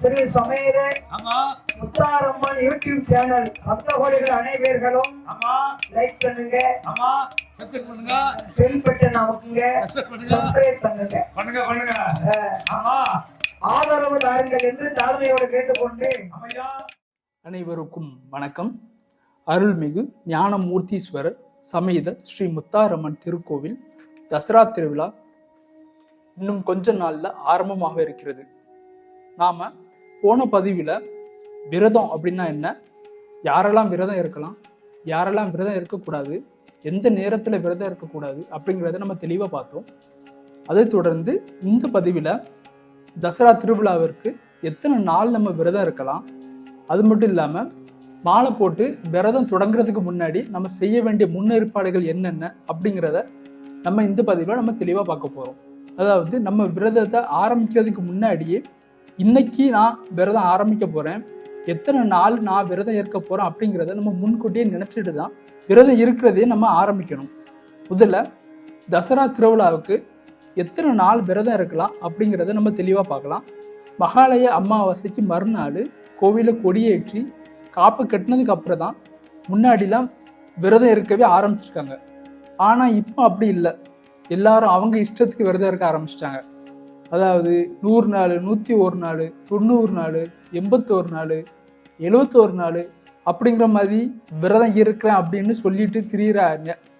ஸ்ரீ சமேத Mutharamman YouTube channel பக்த கோடிகள் அனைவர்களும் லைக் பண்ணுங்க. பெல் பட்டன் அமுக்குங்க. சப்ஸ்கிரைப் பண்ணுங்க. பண்ணுங்க. பண்ணுங்க ஆமா. ஆதரவு தாருங்கள் என்று தாழ்மையோடு கேட்டுக்கொண்டு அனைவருக்கும் வணக்கம். அருள்மிகு ஞானமூர்த்தீஸ்வரர் சமேத ஸ்ரீ முத்தாரம்மன் திருக்கோவில் தசரா திருவிழா இன்னும் கொஞ்ச நாள்ல ஆரம்பமாக இருக்கிறது. நாம போன பதிவில் விரதம் அப்படின்னா என்ன? யாரெல்லாம் விரதம் இருக்கலாம் யாரெல்லாம் விரதம் இருக்கக்கூடாது எந்த நேரத்தில் விரதம் இருக்கக்கூடாது அப்படிங்கிறத நம்ம தெளிவாக பார்த்தோம். அதைத் தொடர்ந்து இந்த பதிவில் தசரா திருவிழாவிற்கு எத்தனை நாள் நம்ம விரதம் இருக்கலாம்? அது மட்டும் இல்லாமல் மாலை போட்டு விரதம் தொடங்குறதுக்கு முன்னாடி நம்ம செய்ய வேண்டிய முன்னேற்பாடுகள் என்னென்ன அப்படிங்கிறத நம்ம இந்த பதிவில் நம்ம தெளிவாக பார்க்க போகிறோம் அதாவது நம்ம விரதத்தை ஆரம்பிக்கிறதுக்கு முன்னாடியே இன்னைக்கு நான் விரதம் ஆரம்பிக்க போகிறேன் எத்தனை நாள் நான் விரதம் இருக்க போகிறேன் அப்படிங்கிறத நம்ம முன்கூட்டியே நினச்சிட்டு தான் விரதம் இருக்கிறதே நம்ம ஆரம்பிக்கணும். முதல்ல தசரா திருவிழாவுக்கு எத்தனை நாள் விரதம் இருக்கலாம் அப்படிங்கிறத நம்ம தெளிவாக பார்க்கலாம். மகாலய அமாவாசைக்கு மறுநாள் கோவிலை கொடியேற்றி காப்பு கட்டினதுக்கு அப்புறம் தான் முன்னாடிலாம் விரதம் இருக்கவே ஆரம்பிச்சிருக்காங்க. ஆனால் இப்போ அப்படி இல்லை. எல்லாரும் அவங்க இஷ்டத்துக்கு விரதம் இருக்க ஆரம்பிச்சிட்டாங்க. அதாவது நூறு நாள் நூற்றி ஒரு நாள் தொண்ணூறு நாள் எண்பத்தோரு நாள் எழுபத்தோரு நாள் அப்படிங்கிற மாதிரி விரதம் இருக்கிறேன் அப்படின்னு சொல்லிட்டு திரியிற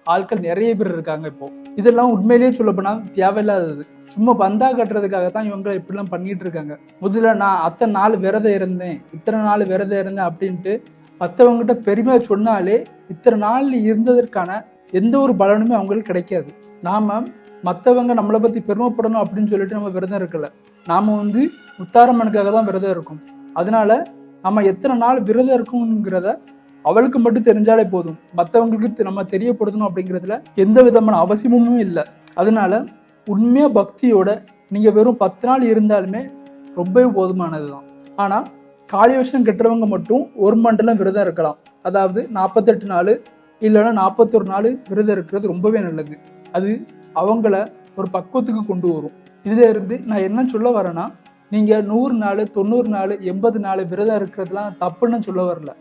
ஆட்கள் நிறைய பேர் இருக்காங்க இப்போ. இதெல்லாம் உண்மையிலேயே சொல்லப்போனால் தேவையில்லாதது. சும்மா பந்தா கட்டுறதுக்காக தான் இவங்க இப்படிலாம் பண்ணிட்டு இருக்காங்க. முதல்ல நான் அத்தனை நாள் விரதம் இருந்தேன். இத்தனை நாள் விரதம் இருந்தேன் அப்படின்ட்டு மற்றவங்ககிட்ட பெருமையாக சொன்னாலே இத்தனை நாள் இருந்ததற்கான எந்த ஒரு பலனுமே அவங்களுக்கு கிடைக்காது. நாம மற்றவங்க நம்மளை பற்றி பெருமைப்படணும் அப்படின்னு சொல்லிட்டு நம்ம விரதம் இருக்கல. நாம வந்து முத்தாரம்மனுக்காக தான் விரதம் இருக்கும். அதனால நம்ம எத்தனை நாள் விரதம் இருக்கணுங்கிறத அவளுக்கு மட்டும் தெரிஞ்சாலே போதும். மற்றவங்களுக்கு தெ- நம்ம தெரியப்படுத்தணும் அப்படிங்கிறதுல எந்த விதமான அவசியமும் இல்லை. அதனால உண்மையாக பக்தியோட நீங்கள் வெறும் பத்து நாள் இருந்தாலுமே ரொம்பவே போதுமானது தான். ஆனால் காளி விஷயம் கெட்டுறவங்க மட்டும் ஒரு மண்டலம் விரதம் இருக்கலாம். அதாவது நாற்பத்தெட்டு நாள் இல்லைன்னா நாற்பத்தொரு நாள் விரதம் இருக்கிறது ரொம்பவே நல்லது. அது அவங்கள ஒரு பக்குவத்துக்கு கொண்டு வரும். இதுல இருந்து நான் என்ன சொல்ல வரேன்னா நீங்க நூறு நாள் தொண்ணூறு நாள் எண்பது நாள் விரதம் இருக்கிறதுலாம் தப்புன்னு சொல்ல வரல.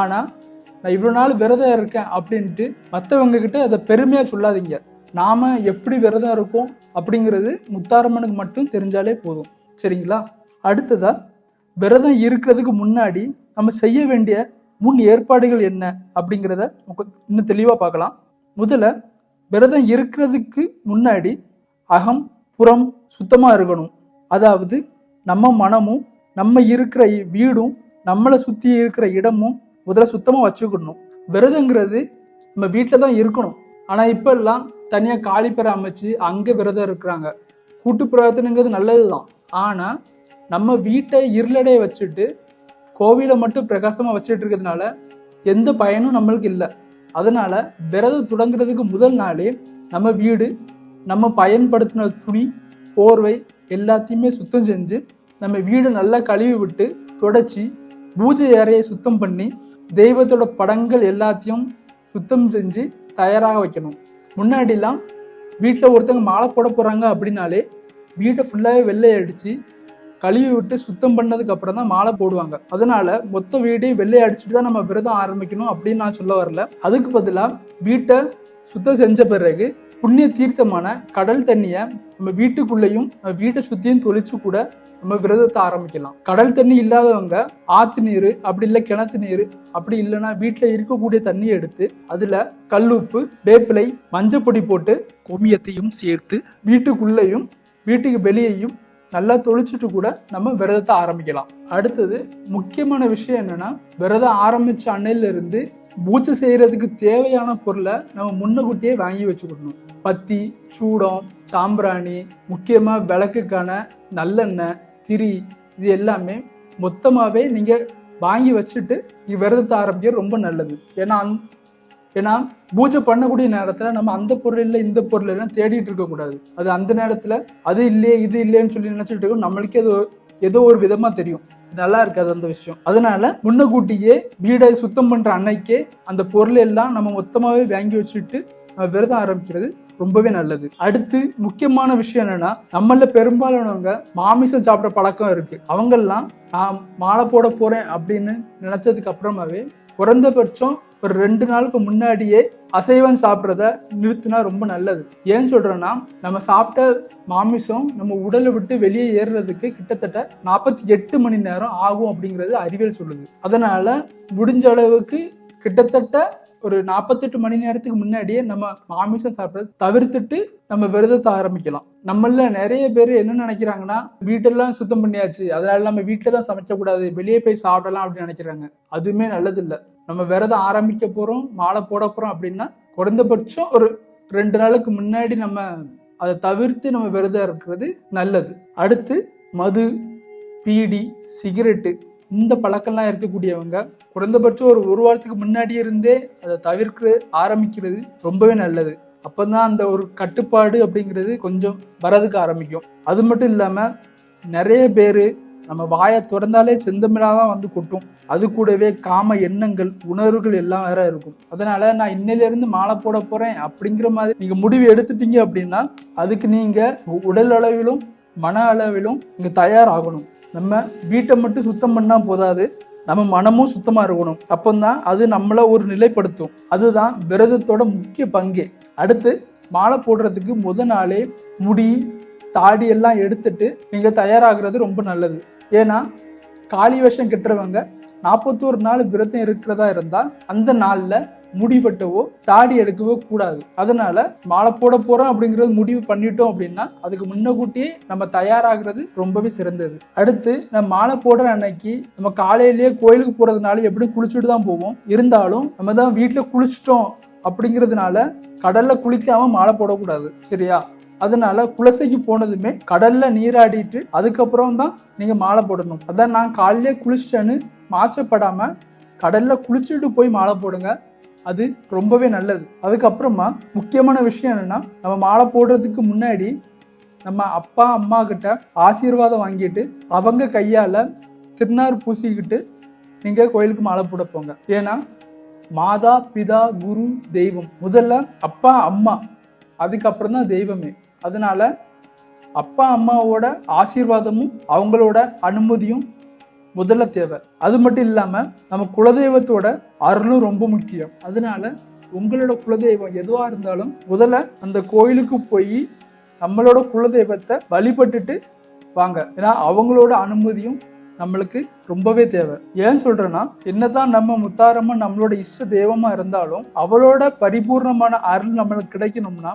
ஆனா நான் இவ்வளோ நாள் விரதம் இருக்கேன் அப்படின்ட்டு மற்றவங்க கிட்ட அதை பெருமையாக சொல்லாதீங்க. நாம எப்படி விரதம் இருக்கோம் அப்படிங்கிறது முத்தாரம்மனுக்கு மட்டும் தெரிஞ்சாலே போதும். சரிங்களா? அடுத்ததா விரதம் இருக்கிறதுக்கு முன்னாடி நம்ம செய்ய வேண்டிய முன் ஏற்பாடுகள் என்ன அப்படிங்கிறத இன்னும் தெளிவாக பார்க்கலாம். முதல்ல விரதம் இருக்கிறதுக்கு முன்னாடி அகம் புறம் சுத்தமாக இருக்கணும். அதாவது நம்ம மனமும் நம்ம இருக்கிற வீடும் நம்மளை சுற்றி இருக்கிற இடமும் முதல்ல சுத்தமாக வச்சுக்கணும். விரதங்கிறது நம்ம வீட்டில் தான் இருக்கணும். ஆனால் இப்போ எல்லாம் தனியாக காலிப்பறை அமைச்சு அங்கே விரதம் இருக்கிறாங்க. கூட்டு பிரார்த்தனைங்கிறது நல்லது தான் ஆனால் நம்ம வீட்டை இருளடைய வச்சுட்டு கோவிலை மட்டும் பிரகாசமாக வச்சுட்டு இருக்கிறதுனால எந்த பயனும் நம்மளுக்கு இல்லை. அதனால் விரதம் தொடங்குறதுக்கு முதல் நாளே நம்ம வீடு நம்ம பயன்படுத்தின துணி போர்வை எல்லாத்தையுமே சுத்தம் செஞ்சு நம்ம வீடை நல்லா கழுவி விட்டு தொடச்சி பூஜை அறையை சுத்தம் பண்ணி தெய்வத்தோட படங்கள் எல்லாத்தையும் சுத்தம் செஞ்சு தயாராக வைக்கணும். முன்னாடிலாம் வீட்டில் ஒருத்தவங்க மாலை போட போகிறாங்க அப்படின்னாலே வீட்டை ஃபுல்லாகவே வெள்ளை அடித்து கழுவி விட்டு சுத்தம் பண்ணதுக்கு அப்புறம் தான் மாலை போடுவாங்க. அதனால மொத்த வீடையும் வெள்ளை அடிச்சுட்டு தான் நம்ம விரதம் ஆரம்பிக்கணும் அப்படின்னு நான் சொல்ல வரல. அதுக்கு பதிலாக வீட்டை சுத்தம் செஞ்ச பிறகு புண்ணிய தீர்த்தமான கடல் தண்ணியை நம்ம வீட்டுக்குள்ளேயும் நம்ம வீட்டை சுற்றியும் தொளிச்சு கூட நம்ம விரதத்தை ஆரம்பிக்கலாம். கடல் தண்ணி இல்லாதவங்க ஆத்து நீர் அப்படி இல்லை கிணத்து நீர் அப்படி இல்லைன்னா வீட்டில் இருக்கக்கூடிய தண்ணியை எடுத்து அதில் கல்லுப்பு வேப்பிலை மஞ்சப்பொடி போட்டு கோமியத்தையும் சேர்த்து வீட்டுக்குள்ளேயும் வீட்டுக்கு வெளியேயும் நல்லா தொளிச்சுட்டு கூட நம்ம விரதத்தை ஆரம்பிக்கலாம். அடுத்தது முக்கியமான விஷயம் என்னன்னா விரதம் ஆரம்பிச்ச அன்னையில இருந்து பூஜை செய்யறதுக்கு தேவையான பொருளை நம்ம முன்னுக்கூட்டியே வாங்கி வச்சுக்கணும். பத்தி சூடம் சாம்பிராணி முக்கியமா விளக்குக்கான நல்லெண்ணெய் திரி இது எல்லாமே மொத்தமாகவே நீங்க வாங்கி வச்சுட்டு விரதத்தை ஆரம்பிக்கிறது ரொம்ப நல்லது. ஏன்னா ஏன்னா பூஜை பண்ணக்கூடிய நேரத்தில் நம்ம அந்த பொருள் இல்லை இந்த பொருள் இல்லைன்னு தேடிட்டு இருக்கக்கூடாது அது அந்த நேரத்தில் அது இல்லையே இது இல்லைன்னு சொல்லி நினச்சிட்டு இருக்கோம் நம்மளுக்கே அது ஏதோ ஒரு விதமாக தெரியும். நல்லா இருக்காது அந்த விஷயம். அதனால முன்னக்கூட்டியே வீடை சுத்தம் பண்ணுற அன்னைக்கே அந்த பொருள் எல்லாம் நம்ம மொத்தமாகவே வாங்கி வச்சுட்டு நம்ம விரதம் ஆரம்பிக்கிறது ரொம்பவே நல்லது. அடுத்து முக்கியமான விஷயம் என்னன்னா நம்மள பெரும்பாலானவங்க மாமிசம் சாப்பிட்ற பழக்கம் இருக்கு. அவங்கெல்லாம் நான் மாலை போட போறேன் அப்படின்னு நினைச்சதுக்கு அப்புறமாவே குறைந்தபட்சம் ஒரு ரெண்டு நாளுக்கு முன்னாடியே அசைவம் சாப்பிட்றத நிறுத்தினா ரொம்ப நல்லது. ஏன் சொல்கிறேன்னா நம்ம சாப்பிட்ட மாமிசம் நம்ம உடலை விட்டு வெளியே ஏறுறதுக்கு கிட்டத்தட்ட நாற்பத்தி எட்டு மணி நேரம் ஆகும் அப்படிங்கிறது அறிவியல் சொல்லுது. அதனால் முடிஞ்ச அளவுக்கு கிட்டத்தட்ட ஒரு நாற்பத்தெட்டு மணி நேரத்துக்கு முன்னாடியே நம்ம மாமிசம் சாப்பிட்றது தவிர்த்துட்டு நம்ம விரதத்தை ஆரம்பிக்கலாம். நம்மள நிறைய பேர் என்ன நினைக்கிறாங்கன்னா வீட்டெல்லாம் சுத்தம் பண்ணியாச்சு அதனால நம்ம வீட்டில் தான் சமைக்கக்கூடாது வெளியே போய் சாப்பிடலாம் அப்படின்னு நினைக்கிறாங்க. அதுவுமே நல்லது இல்லை நம்ம விரதம் ஆரம்பிக்க போகிறோம் மாலை போட போகிறோம் அப்படின்னா குறைந்தபட்சம் ஒரு ரெண்டு நாளுக்கு முன்னாடி நம்ம அதை தவிர்த்து நம்ம விரதம் இருக்கிறது நல்லது. அடுத்து மது பீடி சிகரெட்டு இந்த பழக்கம்லாம் இருக்கக்கூடியவங்க குறைந்தபட்சம் ஒரு ஒரு வாரத்துக்கு முன்னாடி இருந்தே அதை தவிர்க்க ஆரம்பிக்கிறது ரொம்பவே நல்லது. அப்போதான் அந்த ஒரு கட்டுப்பாடு அப்படிங்கிறது கொஞ்சம் வரதுக்கு ஆரம்பிக்கும். அது மட்டும் இல்லாமல் நிறைய பேர் நம்ம வாயை திறந்தாலே செந்தமிழாக தான் வந்து கொட்டும். அது கூடவே காம எண்ணங்கள் உணர்வுகள் எல்லாம் வேற இருக்கும். அதனால நான் இன்னிலிருந்து மாலை போட போறேன் அப்படிங்கிற மாதிரி நீங்க முடிவு எடுத்துட்டீங்க அப்படின்னா அதுக்கு நீங்க உடல் அளவிலும் மன அளவிலும் நீங்க தயாராகணும். நம்ம வீட்டை மட்டும் சுத்தம் பண்ணா போதாது. நம்ம மனமும் சுத்தமா இருக்கணும். அப்போதான் அது நம்மளை ஒரு நிலைப்படுத்தும். அதுதான் விரதத்தோட முக்கிய பங்கே. அடுத்து மாலை போடுறதுக்கு முத நாளே முடி தாடி எல்லாம் எடுத்துட்டு நீங்க தயாராகிறது ரொம்ப நல்லது. ஏன்னா காளி வேஷம் கெட்டுறவங்க நாற்பத்தோரு நாள் விரதம் இருக்கிறதா இருந்தால் அந்த நாளில் முடி வெட்டவோ தாடி எடுக்கவோ கூடாது. அதனால மாலை போட போறோம் அப்படிங்கறது முடிவு பண்ணிட்டோம் அப்படின்னா அதுக்கு முன்னக்கூட்டியே நம்ம தயாராகிறது ரொம்பவே சிறந்தது. அடுத்து நம்ம மாலை போடுற அன்னைக்கு நம்ம காலையிலேயே கோயிலுக்கு போறதுனால எப்படி குளிச்சுட்டு தான் போவோம்? இருந்தாலும் நம்ம தான் வீட்டுல குளிச்சிட்டோம் அப்படிங்கிறதுனால கடல்ல குளிக்காம மாலை போடக்கூடாது. சரியா? அதனால குலசைக்கு போனதுமே கடல்ல நீராடிட்டு அதுக்கப்புறம் தான் நீங்க மாலை போடணும். அதான் நான் காலையிலே குளிச்சிட்டேன்னு மாச்சப்படாம கடல்ல குளிச்சுட்டு போய் மாலை போடுங்க. அது ரொம்பவே நல்லது. அதுக்கப்புறமா முக்கியமான விஷயம் என்னன்னா நம்ம மாலை போடுறதுக்கு முன்னாடி நம்ம அப்பா அம்மா கிட்ட ஆசீர்வாதம் வாங்கிட்டு அவங்க கையால திருநார் பூசிக்கிட்டு நீங்க கோயிலுக்கு மாலை போட போங்க. ஏன்னா மாதா பிதா குரு தெய்வம். முதல்ல அப்பா அம்மா. அதுக்கப்புறம் தான் தெய்வமே. அதனால அப்பா அம்மாவோட ஆசீர்வாதமும் அவங்களோட அனுமதியும் முதல்ல தேவை. அது மட்டும் இல்லாமல் நம்ம குலதெய்வத்தோட அருளும் ரொம்ப முக்கியம். அதனால உங்களோட குலதெய்வம் எதுவாக இருந்தாலும் முதல்ல அந்த கோயிலுக்கு போய் நம்மளோட குலதெய்வத்தை வழிபட்டுட்டு வாங்க. ஏன்னா அவங்களோட அனுமதியும் நம்மளுக்கு ரொம்பவே தேவை. ஏன் சொல்றேன்னா என்னதான் நம்ம முத்தாரமா நம்மளோட இஷ்ட தெய்வமா இருந்தாலும் அவளோட பரிபூர்ணமான அருள் நம்மளுக்கு கிடைக்கணும்னா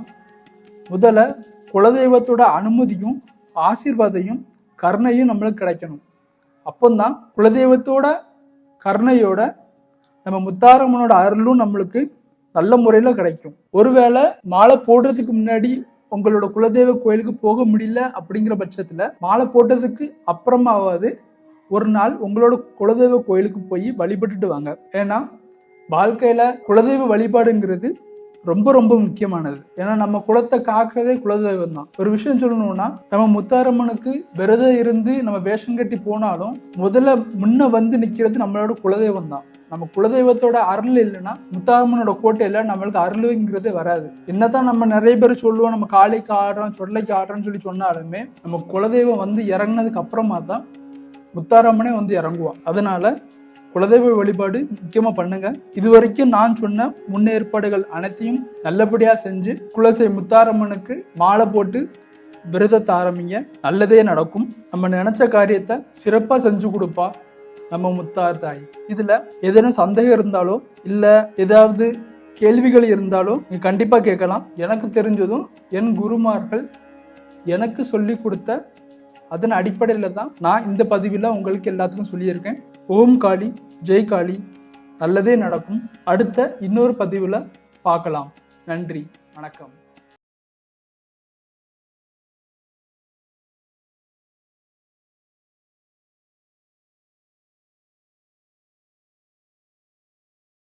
முதல்ல குலதெய்வத்தோட அனுமதியும் ஆசீர்வாதையும் கருணையும் நம்மளுக்கு கிடைக்கணும். அப்போந்தான் குலதெய்வத்தோட கருணையோட நம்ம முத்தாரம்மனோட அருளும் நம்மளுக்கு நல்ல முறையில் கிடைக்கும். ஒருவேளை மாலை போடுறதுக்கு முன்னாடி உங்களோட குலதெய்வ கோயிலுக்கு போக முடியல அப்படிங்கிற பட்சத்தில் மாலை போட்டதுக்கு அப்புறமாவது ஒரு நாள் உங்களோட குலதெய்வ கோயிலுக்கு போய் வழிபட்டுட்டு வாங்க. ஏன்னா வாழ்க்கையில குலதெய்வ வழிபாடுங்கிறது ரொம்ப ரொம்ப முக்கியமானது. ஏன்னா நம்ம குலத்தை காக்கிறதே குலதெய்வம் தான். ஒரு விஷயம் சொல்லணும்னா நம்ம முத்தாரம்மனுக்கு விரதம் இருந்து நம்ம வேஷம் கட்டி போனாலும் முதல்ல முன்ன வந்து நிக்கிறது நம்மளோட குலதெய்வம் தான். நம்ம குலதெய்வத்தோட அருள் இல்லைன்னா முத்தாரம்மனோட கோட்டையில நம்மளுக்கு அருளுங்கிறதே வராது. என்னதான் நம்ம நிறைய பேர் சொல்லுவோம் நம்ம காளைக்கு ஆடுறோம் சொல்லைக்கு ஆடுறோம்னு சொல்லி சொன்னாலுமே நம்ம குலதெய்வம் வந்து இறங்கினதுக்கு அப்புறமா தான் முத்தாரம்மனே வந்து இறங்குவான். அதனால குலதெய்வ வழிபாடு முக்கியமாக பண்ணுங்க. இது வரைக்கும் நான் சொன்ன முன்னேற்பாடுகள் அனைத்தையும் நல்லபடியாக செஞ்சு குலசை முத்தாரம்மனுக்கு மாலை போட்டு விரதத்தை ஆரம்பிங்க. நல்லதே நடக்கும். நம்ம நினச்ச காரியத்தை சிறப்பாக செஞ்சு கொடுப்பா நம்ம முத்தார் தாய். இதில் ஏதேனும் சந்தேகம் இருந்தாலோ இல்லை ஏதாவது கேள்விகள் இருந்தாலோ நீங்கள் கண்டிப்பாக கேட்கலாம். எனக்கு தெரிஞ்சதும் என் குருமார்கள் எனக்கு சொல்லி கொடுத்த அதன் அடிப்படையில் தான் நான் இந்த பதிவில் உங்களுக்கு எல்லாத்துக்கும் சொல்லியிருக்கேன். ஓம் காளி ஜெய் காளி. நல்லதே நடக்கும். அடுத்த இன்னொரு பதிவில் பார்க்கலாம். நன்றி. வணக்கம்.